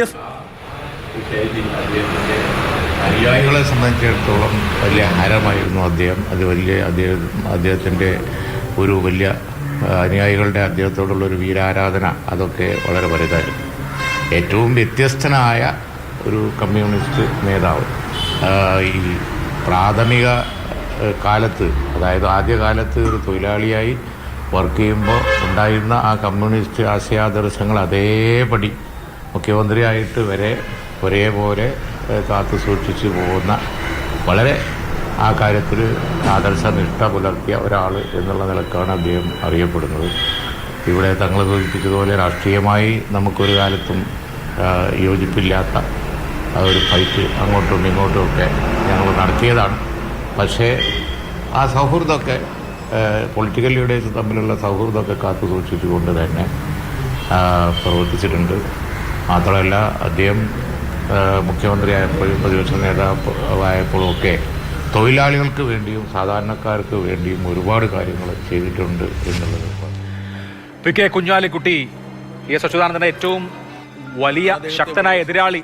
S അനുയായികളെ സംബന്ധിച്ചിടത്തോളം വലിയ ഹാരമായിരുന്നു അദ്ദേഹം. അത് വലിയ അദ്ദേഹം അദ്ദേഹത്തിന്റെ ഒരു വലിയ അനുയായികളുടെ അദ്ദേഹത്തോടുള്ള ഒരു വീരാരാധന അതൊക്കെ വളരെ വലുതായിരുന്നു. ഏറ്റവും വ്യത്യസ്തനായ ഒരു കമ്മ്യൂണിസ്റ്റ് നേതാവ്. ഈ പ്രാഥമിക കാലത്ത് അതായത് ആദ്യകാലത്ത് ഒരു തൊഴിലാളിയായി വർക്ക് ചെയ്യുമ്പോൾ ഉണ്ടായിരുന്ന ആ കമ്മ്യൂണിസ്റ്റ് ആശയാദർശങ്ങൾ അതേപടി മുഖ്യമന്ത്രിയായിട്ട് വരെ ഒരേപോലെ കാത്തു സൂക്ഷിച്ചു പോകുന്ന വളരെ ആ കാര്യത്തിൽ ആദർശനിഷ്ഠ പുലർത്തിയ ഒരാൾ എന്നുള്ള നിലക്കാണ് അദ്ദേഹം അറിയപ്പെടുന്നത്. ഇവിടെ തങ്ങൾ സൂചിപ്പിച്ചതുപോലെ രാഷ്ട്രീയമായി നമുക്കൊരു കാലത്തും യോജിപ്പില്ലാത്ത ഒരു ഫൈറ്റ് അങ്ങോട്ടും ഇങ്ങോട്ടും ഒക്കെ ഞങ്ങൾ നടത്തിയതാണ്. പക്ഷേ ആ സൗഹൃദമൊക്കെ പൊളിറ്റിക്കൽ ലീഡേഴ്സ് തമ്മിലുള്ള സൗഹൃദമൊക്കെ കാത്തു സൂക്ഷിച്ചുകൊണ്ട് തന്നെ പ്രവർത്തിച്ചിട്ടുണ്ട്. മാത്രമല്ല അദ്ദേഹം മുഖ്യമന്ത്രിയായപ്പോഴും പ്രതിപക്ഷ നേതാവായപ്പോഴും ഒക്കെ തൊഴിലാളികൾക്ക് വേണ്ടിയും സാധാരണക്കാർക്ക് വേണ്ടിയും ഒരുപാട് കാര്യങ്ങൾ ചെയ്തിട്ടുണ്ട് എന്നുള്ളത്. പി കെ കുഞ്ഞാലിക്കുട്ടി എസ് അച്യുതാനന്ദന്റെ ഏറ്റവും വലിയ ശക്തനായ എതിരാളി.